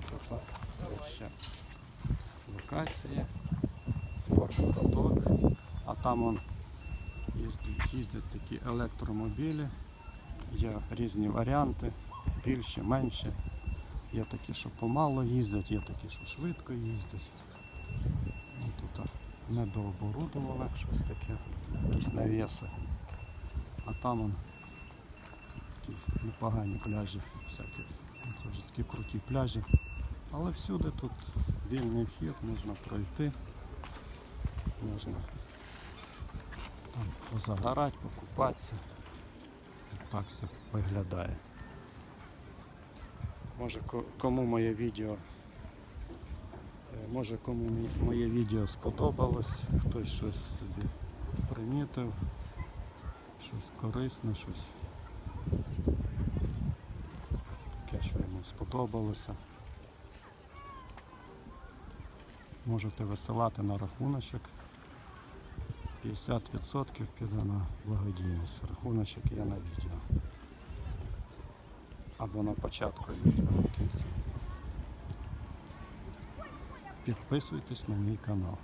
тут ось ще локації, спортпродор, а там он їздять, їздять такі електромобілі, є різні варіанти, більше, менше. Є такі, що помало їздять, є такі, що швидко їздять. Ну, тут недооборудували щось таке, якісь навіси. А там он такі непогані пляжі, всякі. Ну, Це вже такі круті пляжі. Але всюди тут вільний вхід, можна пройти, можна там позагорати, покупатися. Так все виглядає. Може кому моє відео е, може кому моє відео сподобалось, хтось щось собі примітив, щось корисне, щось таке, що йому сподобалося. Можете висилати на рахуночок. 50% піде на благодійність. Рахуночок є на відео. Або на початку відео в кінці. Підписуйтесь на мій канал.